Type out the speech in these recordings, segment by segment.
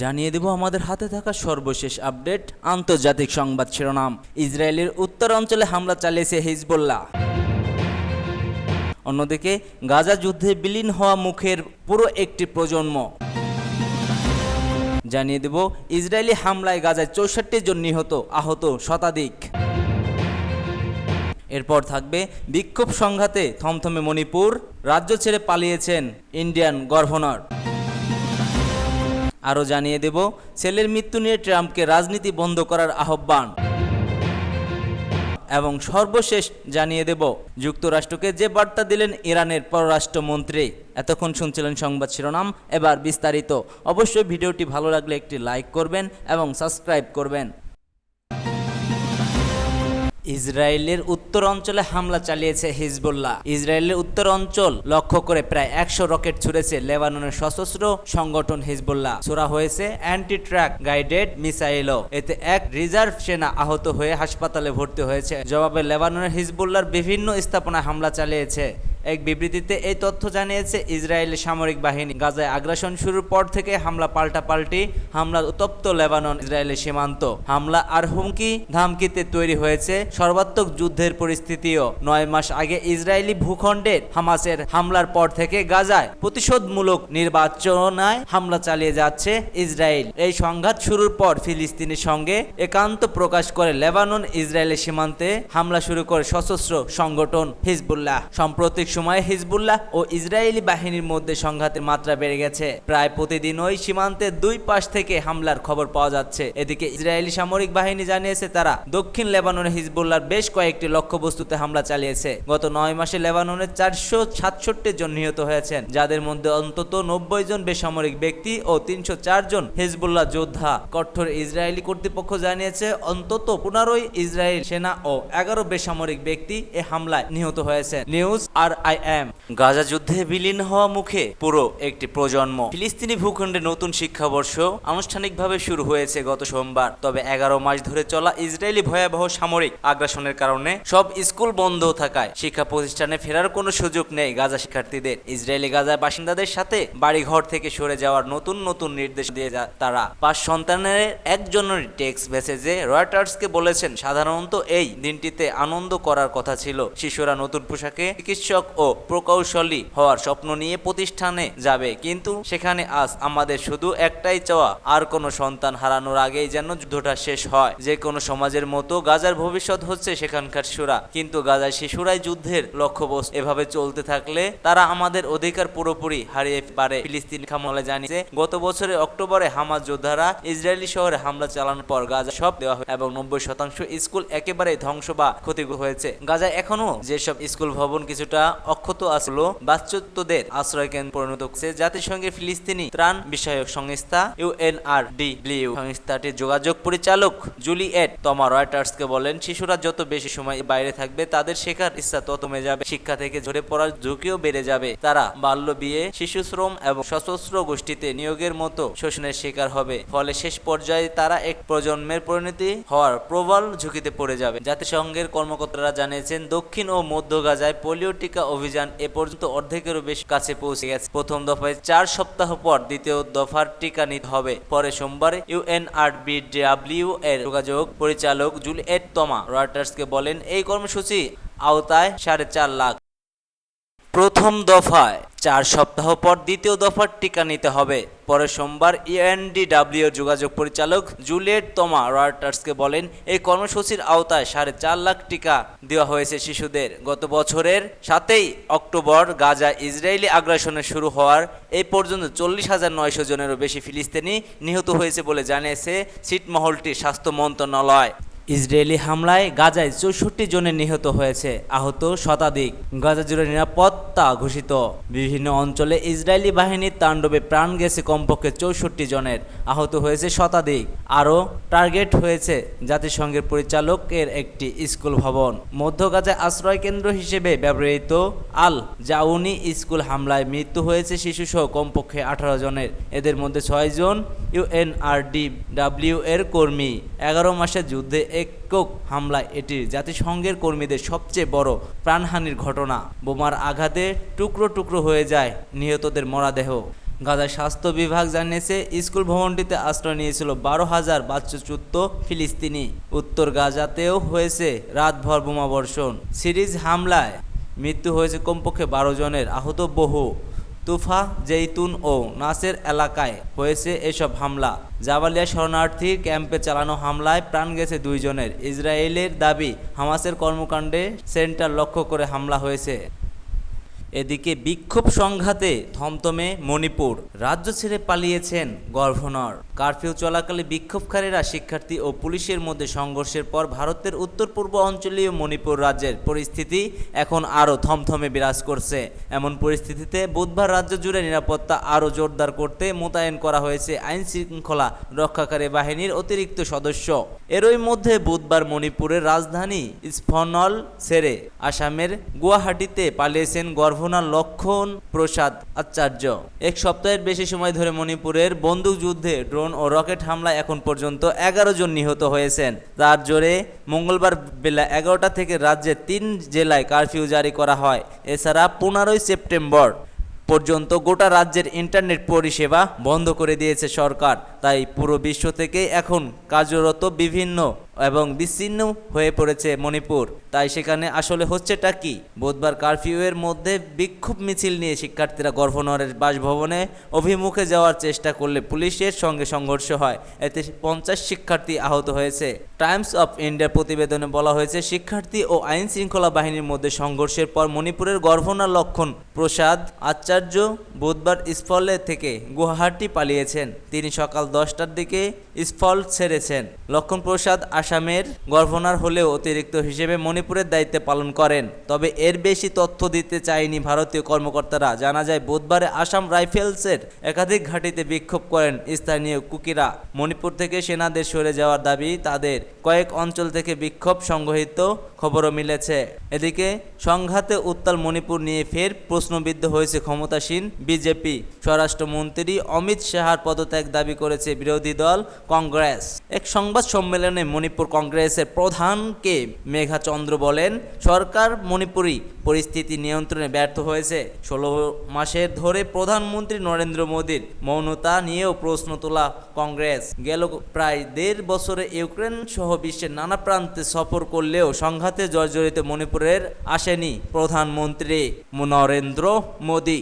জানিয়ে দেব, আমাদের হাতে থাকা সর্বশেষ আপডেট, আন্তর্জাতিক সংবাদ শিরোনাম। ইসরায়েলের উত্তর অঞ্চলে হামলা চালিয়েছে হিজবুল্লাহ। অন্যদিকে, গাজা যুদ্ধে বিলীন হওয়া মুখের পুরো একটি প্রজন্ম। জানিয়ে দেব, ইসরায়েলি হামলায় গাজায় চৌষট্টি জন নিহত, আহত শতাধিক। এরপর থাকবে বিক্ষোভ সংঘাতে থমথমে মণিপুর, রাজ্য ছেড়ে পালিয়েছেন ইন্ডিয়ান গভর্নর। আরও জানিয়ে দেব, ছেলের মৃত্যু নিয়ে ট্রাম্পকে রাজনীতি বন্ধ করার আহ্বান। এবং সর্বশেষ জানিয়ে দেব, যুক্তরাষ্ট্রকে যে বার্তা দিলেন ইরানের পররাষ্ট্রমন্ত্রী। এতক্ষণ শুনছিলেন সংবাদ শিরোনাম, এবার বিস্তারিত। অবশ্যই ভিডিওটি ভালো লাগলে একটি লাইক করবেন এবং সাবস্ক্রাইব করবেন। ইসরায়েলের উত্তর অঞ্চলে হামলা চালিয়েছে হিজবুল্লাহ। ইসরায়েলের উত্তর অঞ্চল লক্ষ্য করে প্রায় একশো রকেট ছুড়েছে লেবাননের সশস্ত্র সংগঠন হিজবুল্লাহ। ছোড়া হয়েছে অ্যান্টি ট্র্যাক গাইডেড মিসাইলও। এতে এক রিজার্ভ সেনা আহত হয়ে হাসপাতালে ভর্তি হয়েছে। জবাবে লেবাননের হিজবুল্লাহর বিভিন্ন স্থাপনায় হামলা চালিয়েছে। এক বিবৃতিতে এই তথ্য জানিয়েছে ইসরায়েলি সামরিক বাহিনী। গাজায় আগ্রাসন শুরুর পর থেকে হামলা পাল্টাপাল্টি, হামলা উত্তপ্ত লেবানন ইসরায়েলি সীমান্ত। হামলা আর হুমকি ধামকিতে তৈরি হয়েছে সর্বাত্মক যুদ্ধের পরিস্থিতিও। নয় মাস আগে ইসরায়েলি ভূখণ্ডের হামাসের হামলার পর থেকে গাজায় প্রতিশোধমূলক নির্বাচনায় হামলা চালিয়ে যাচ্ছে ইসরায়েল। এই সংঘাত শুরুর পর ফিলিস্তিনের সঙ্গে একান্ত প্রকাশ করে লেবানন, ইসরায়েলের সীমান্তে হামলা শুরু করে সশস্ত্র সংগঠন হিজবুল্লাহ। সাম্প্রতিক সময়ে হিজবুল্লাহ ও ইসরায়েলি বাহিনীর মধ্যে সংঘাতের মাত্রা বেড়ে গেছে। প্রায় প্রতিদিনই সীমান্তের দুই পাশ থেকে হামলার খবর পাওয়া যাচ্ছে। এদিকে ইসরায়েলি সামরিক বাহিনী জানিয়েছে তারা দক্ষিণ লেবাননে হিজবুল্লাহর বেশ কয়েকটি লক্ষ্যবস্তুতে হামলা চালিয়েছে। গত নয় মাসে লেবাননের চারশো সাতষট্টি জন নিহত হয়েছেন, যাদের মধ্যে অন্তত নব্বই জন বেসামরিক ব্যক্তি ও তিনশো চার জন হিজবুল্লাহ যোদ্ধা। কঠোর ইসরায়েলি কর্তৃপক্ষ জানিয়েছে, অন্তত পনেরোই ইসরায়েল সেনা ও এগারো বেসামরিক ব্যক্তি এ হামলায় নিহত হয়েছে। নিউজ আর আই এম গাজা যুদ্ধে বিলীন হওয়া মুখে পুরো একটি প্রজন্ম। ফিলিস্তিনি ভূখণ্ডে নতুন শিক্ষাবর্ষ আনুষ্ঠানিকভাবে শুরু হয়েছে গত সোমবার। তবে এগারো মাস ধরে চলা ইসরায়েলি ভয়াবহ সামরিক আগ্রাসনের কারণে সব স্কুল বন্ধ থাকায় শিক্ষা প্রতিষ্ঠানে ফেরার কোনো সুযোগ নেই গাজা শিক্ষার্থীদের। ইসরায়েলি গাজার বাসিন্দাদের সাথে বাড়িঘর থেকে সরে যাওয়ার নতুন নতুন নির্দেশ দিয়ে তারা। পাঁচ সন্তানের একজনের টেক্সট মেসেজে রয়টার্সকে বলেছেন, সাধারণত এই দিনটিতে আনন্দ করার কথা ছিল। শিশুরা নতুন পোশাকে চিকিৎসক ও প্রকৌশলী হওয়ার স্বপ্ন নিয়ে প্রতিষ্ঠানে যাবে। কিন্তু সেখানে আজ আমাদের শুধু একটাই চাওয়া, আর কোনো সন্তান হারানোর আগেই যেন যুদ্ধটা শেষ হয়। যে কোনো সমাজের মতো গাজার ভবিষ্যৎ হচ্ছে সেখানকার শিশুরা কিন্তু গাজার শিশুরাই যুদ্ধের লক্ষ্যবস্তু। এভাবে চলতে থাকলে তারা আমাদের অধিকার পুরোপুরি হারিয়ে পারে। ফিলিস্তিন খামলে জানিয়েছে, গত বছরের অক্টোবরে হামাজ যোদ্ধারা ইসরায়েলি শহরে হামলা চালানোর পর গাজা সব দেওয়া হয় এবং নব্বই শতাংশ স্কুল একেবারে ধ্বংস বা ক্ষতিগ্রস্ত হয়েছে। গাজায় এখনও যেসব স্কুল ভবন কিছুটা অক্ষত আসলো বাচ্চুত্বদের আশ্রয় কেন্দ্র পরিণত হচ্ছে জাতিসংঘের ফিলিস্তিনি ত্রাণ বিষয়ক সংস্থা ইউএনআরডিব্লিউ সংস্থাটির যোগাযোগ পরিচালক জুলিয়েট তমা রয়টার্সকে বলেন, শিশুরা যত বেশি সময় বাইরে থাকবে, তাদের শেখার ইচ্ছা তত কমে যাবে শিক্ষা থেকে ঝরে পড়ার ঝুঁকিও বেড়ে যাবে। তারা বাল্য বিয়ে, শিশু শ্রম এবং সশস্ত্র গোষ্ঠীতে নিয়োগের মতো শোষণের শিকার হবে। ফলে শেষ পর্যায়ে তারা এক প্রজন্মের পরিণতি হওয়ার প্রবল ঝুঁকিতে পড়ে যাবে। জাতিসংঘের কর্মকর্তারা জানিয়েছেন, দক্ষিণ ও মধ্য গাজায় পোলিও টিকা অভিযান এ পর্যন্ত অর্ধেকেরও বেশি কাছে পৌঁছে গেছে। প্রথম দফায় চার সপ্তাহ পর দ্বিতীয় দফার টিকা নিতে হবে। পরে সোমবার ইউএনআরবিডব্লিউ এর যোগাযোগ পরিচালক জুলিয়েট তমা রয়টার্সকে বলেন, এই কর্মসূচি আওতায় সাড়ে চার লাখ। প্রথম দফায় চার সপ্তাহ পর দ্বিতীয় দফার টিকা নিতে হবে। পরে সোমবার ইএনডিডাব্লিউ যোগাযোগ পরিচালক জুলিয়েট তমা রয়টার্সকে বলেন, এই কর্মসূচির আওতায় সাড়ে চার লাখ টিকা দেওয়া হয়েছে শিশুদের। গত বছরের সাতই অক্টোবর গাজা ইসরায়েলি আগ্রাসনের শুরু হওয়ার এই পর্যন্ত চল্লিশ হাজার নয়শো জনেরও বেশি ফিলিস্তিনি নিহত হয়েছে বলে জানিয়েছে ছিটমহলটির স্বাস্থ্য মন্ত্রণালয়। ইসরায়েলি হামলায় গাজায় চৌষট্টি জনের নিহত হয়েছে, আহত শতাধিক। গাজা জুড়ে নিরাপত্তা ঘোষিত। বিভিন্ন অঞ্চলে ইসরায়েলি বাহিনীর তাণ্ডবে প্রাণ গেছে কমপক্ষে চৌষট্টি জনের, আহত হয়েছে শতাধিক। আরও টার্গেট হয়েছে জাতিসংঘের পরিচালকের একটি স্কুল ভবন। মধ্য গাজায় আশ্রয় কেন্দ্র হিসেবে ব্যবহৃত আল জাউনি স্কুল হামলায় মৃত্যু হয়েছে শিশুসহ কমপক্ষে আঠারো জনের। এদের মধ্যে ছয়জন ইউএনআরডি ডাব্লিউ এর কর্মী। এগারো মাসের যুদ্ধে একক হামলায় এটি জাতিসংঘের কর্মীদের সবচেয়ে বড় প্রাণহানির ঘটনা। বোমার আঘাতে টুকরো টুকরো হয়ে যায় নিহতদের মরাদেহ। গাজার স্বাস্থ্য বিভাগ জানিয়েছে, স্কুল ভবনটিতে আশ্রয় নিয়েছিল বারো হাজার বাচ্চাচ্যুত ফিলিস্তিনি। উত্তর গাজাতেও হয়েছে রাতভর বোমাবর্ষণ। সিরিজ হামলায় মৃত্যু হয়েছে কমপক্ষে বারো জনের, আহত বহু। তুফা, জেইতুন ও নাসের এলাকায় হয়েছে এসব হামলা। জাবালিয়া শরণার্থী ক্যাম্পে চালানো হামলায় প্রাণ গেছে দুইজনের। ইসরায়েলের দাবি, হামাসের কর্মকাণ্ডে সেন্টার লক্ষ্য করে হামলা হয়েছে। এদিকে বিক্ষোভ সংঘাতে থমথমে মণিপুর। রাজ্য ছেড়ে পালিয়েছেন গভর্নর। কারফিউ চলাকালে বিক্ষোভকারীরা শিক্ষার্থী ও পুলিশের মধ্যে সংঘর্ষের পর ভারতের উত্তর পূর্ব অঞ্চলীয় মণিপুর রাজ্যের পরিস্থিতি এখন আরও থমথমে বিরাজ করছে। এমন পরিস্থিতিতে বুধবার রাজ্য জুড়ে নিরাপত্তা আরও জোরদার করতে মোতায়েন করা হয়েছে আইন শৃঙ্খলা রক্ষাকারী বাহিনীর অতিরিক্ত সদস্য। এরই মধ্যে বুধবার মণিপুরের রাজধানী স্ফনল ছেড়ে আসামের গুয়াহাটিতে পালিয়েছেন গভর্নর লক্ষণ প্রসাদ আচার্য। এক সপ্তাহের বেশি সময় ধরে মণিপুরের বন্দুকযুদ্ধে ড্রোন ও রকেট হামলায় এখন পর্যন্ত এগারো জন নিহত হয়েছেন। তার জোরে মঙ্গলবার বেলা এগারোটা থেকে রাজ্যের তিন জেলায় কারফিউ জারি করা হয়। এছাড়া পনেরোই সেপ্টেম্বর পর্যন্ত গোটা রাজ্যের ইন্টারনেট পরিষেবা বন্ধ করে দিয়েছে সরকার। তাই পুরো বিশ্ব থেকে এখন কার্যরত বিভিন্ন এবং বিচ্ছিন্ন হয়ে পড়েছে মণিপুর। তাই সেখানে আসলে হচ্ছেটা কি? বুধবার কারফিউয়ের মধ্যে বিক্ষোভ মিছিল নিয়ে শিক্ষার্থীরা গভর্নরের বাসভবনে অভিমুখে যাওয়ার চেষ্টা করলে পুলিশের সঙ্গে সংঘর্ষ হয়। এতে পঞ্চাশ শিক্ষার্থী আহত হয়েছে। টাইমস অফ ইন্ডিয়ার প্রতিবেদনে বলা হয়েছে, শিক্ষার্থী ও আইন শৃঙ্খলা বাহিনীর মধ্যে সংঘর্ষের পর মণিপুরের গভর্নর লক্ষণ প্রসাদ আচার্য বুধবার স্ফলে থেকে গুয়াহাটি পালিয়েছেন। তিনি সকাল দশটার দিকে স্ফল ছেড়েছেন। লক্ষণ প্রসাদ আসামের গভর্নর হলেও অতিরিক্ত হিসেবে মণিপুরের দায়িত্ব পালন করেন। তবে এর বেশি তথ্য দিতে চায়নি ভারতীয় কর্মকর্তারা। জানা যায়, বুধবারে আসাম রাইফেলসের একাধিক ঘাঁটিতে বিক্ষোভ করেন স্থানীয় কুকিরা। মণিপুর থেকে সেনাদের সরে যাওয়ার দাবি তাদের। কয়েক অঞ্চল থেকে বিক্ষোভ সংঘটিত খবরও মিলেছে। এদিকে, সংঘাতে উত্তাল মণিপুর নিয়ে ফের প্রশ্নবিদ্ধ হয়েছে ক্ষমতাসীন বিজেপি। স্বরাষ্ট্রমন্ত্রী অমিত শাহার পদত্যাগ দাবি করেছে বিরোধী দল কংগ্রেস। এক সংবাদ সম্মেলনে মণিপুর কংগ্রেসের প্রধানকে মেঘা চন্দ্র বলেন, সরকার মণিপুরি পরিস্থিতি নিয়ন্ত্রণে ব্যর্থ হয়েছে। ষোলো মাসের ধরে প্রধানমন্ত্রী নরেন্দ্র মোদীর মৌনতা নিয়েও প্রশ্ন তোলা কংগ্রেস। গেল প্রায় দেড় বছরে ইউক্রেন সহ বিশ্বের নানা প্রান্তে সফর করলেও সংঘাতে জর্জরিত মণিপুরের আসেনি প্রধানমন্ত্রী নরেন্দ্র মোদী।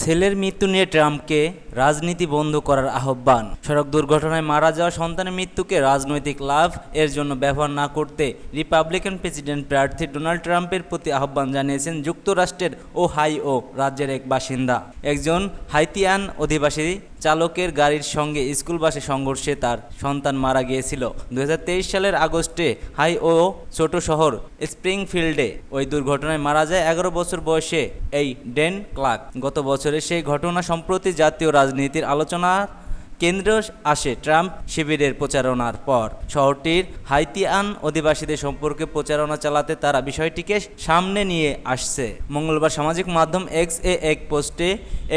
ছেলের মৃত্যু নিয়ে ট্রাম্পকে রাজনীতি বন্ধ করার আহ্বান। সড়ক দুর্ঘটনায় মারা যাওয়া সন্তানের মৃত্যুকে রাজনৈতিক লাভ এর জন্য ব্যবহার না করতে রিপাবলিকান প্রেসিডেন্ট প্রার্থী ডোনাল্ড ট্রাম্পের প্রতি আহ্বান জানিয়েছেন যুক্তরাষ্ট্রের ও হাই ও রাজ্যের এক বাসিন্দা। একজন হাইতিয়ান অধিবাসী চালকের গাড়ির সঙ্গে স্কুল বাসে সংঘর্ষে তার সন্তান মারা গিয়েছিল। দু হাজার তেইশ সালের আগস্টে হাই ও ছোট শহর স্প্রিংফিল্ডে ওই দুর্ঘটনায় মারা যায় এগারো বছর বয়সে এই ডেন ক্লার্ক। গত বছরে সেই ঘটনা সম্প্রতি জাতীয় রাজনীতির আলোচনা কেন্দ্র আসে ট্রাম্প শিবিরের প্রচারণার পর। শহরটির হাইতিয়ান অধিবাসীদের সম্পর্কে প্রচারণা চালাতে তারা বিষয়টিকে সামনে নিয়ে আসছে। মঙ্গলবার সামাজিক মাধ্যম এক্স এ এক পোস্টে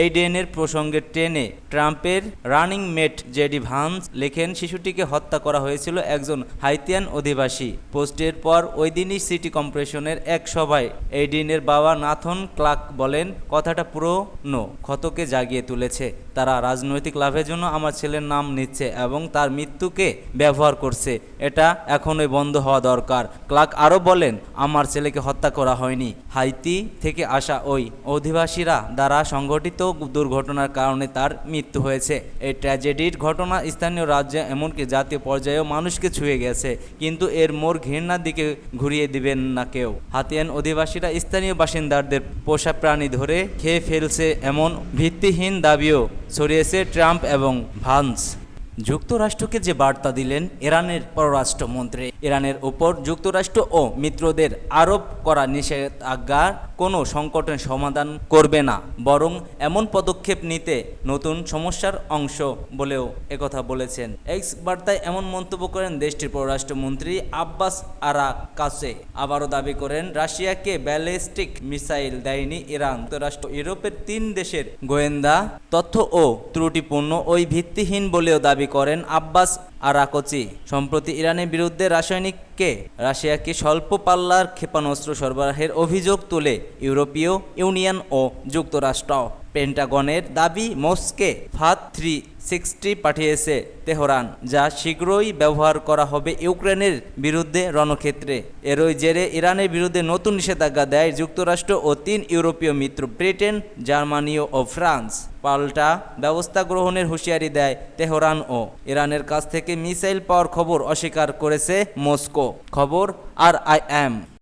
এই ডেনের প্রসঙ্গে টেনে ট্রাম্পের রানিং মেট জেডি ভান্স লেখেন, শিশুটিকে হত্যা করা হয়েছিল একজন হাইতিয়ান অধিবাসী। পোস্টের পর ওই দিনই সিটি কর্পোরেশনের এক সভায় এই ডিনের বাবা নাথন ক্লার্ক বলেন, কথাটা পুরনো, ক্ষতকে জাগিয়ে তুলেছে। তারা রাজনৈতিক লাভের জন্য আমার ছেলের নাম নিচ্ছে এবং তার মৃত্যুকে ব্যবহার করছে। এটা এখনই বন্ধ হওয়া দরকার। ক্লার্ক আরও বলেন, আমার ছেলেকে হত্যা করা হয়নি। হাইতি থেকে আসা ওই অধিবাসীরা দ্বারা সংঘটিত দুর্ঘটনার কারণে তার মৃত্যু হয়েছে। এই ট্র্যাজেডির ঘটনা স্থানীয় রাজ্যে এমনকি জাতীয় পর্যায়েও মানুষকে ছুঁয়ে গেছে, কিন্তু এর মোর ঘৃণার দিকে ঘুরিয়ে দিবেন না কেউ। হাতিয়ান অধিবাসীরা স্থানীয় বাসিন্দাদের পোষা প্রাণী ধরে খেয়ে ফেলছে এমন ভিত্তিহীন দাবিও ছড়িয়েছে ট্রাম্প এবং ভান্স। যুক্তরাষ্ট্রকে যে বার্তা দিলেন ইরানের পররাষ্ট্রমন্ত্রী, ইরানের উপর যুক্তরাষ্ট্র ও মিত্রদের আরোপ করা নিষেধাজ্ঞা কোনো সংকটের সমাধান করবে না, বরং এমন পদক্ষেপ নিতে নতুন সমস্যার অংশ বলেও একথা বলেছেন। এক্স বার্তায় এমন মন্তব্য করেন দেশটির পররাষ্ট্রমন্ত্রী আব্বাস আরা কাসে আবারও দাবি করেন, রাশিয়াকে ব্যালিস্টিক মিসাইল দেয়নি ইরান। যুক্তরাষ্ট্র ইউরোপের তিন দেশের গোয়েন্দা তথ্য ও ত্রুটিপূর্ণ, ওই ভিত্তিহীন বলেও দাবি করেন আব্বাস আরাকচি। সম্প্রতি ইরানের বিরুদ্ধে রাসায়নিককে রাশিয়াকে স্বল্প পাল্লার ক্ষেপণাস্ত্র সরবরাহের অভিযোগ তুলে ইউরোপীয় ইউনিয়ন ও যুক্তরাষ্ট্র। পেন্টাগনের দাবি মস্কে ফাত থ্রি সিক্সটি পাঠিয়েছে তেহরান, যা শীঘ্রই ব্যবহার করা হবে ইউক্রেনের বিরুদ্ধে রণক্ষেত্রে। এরই জেরে ইরানের বিরুদ্ধে নতুন নিষেধাজ্ঞা দেয় যুক্তরাষ্ট্র ও তিন ইউরোপীয় মিত্র, ব্রিটেন জার্মানি ও ফ্রান্স। পাল্টা ব্যবস্থা গ্রহণের হুঁশিয়ারি দেয় তেহরান ও ইরানের কাছ থেকে মিসাইল পাওয়ার খবর অস্বীকার করেছে মস্কো। খবর আর আই এম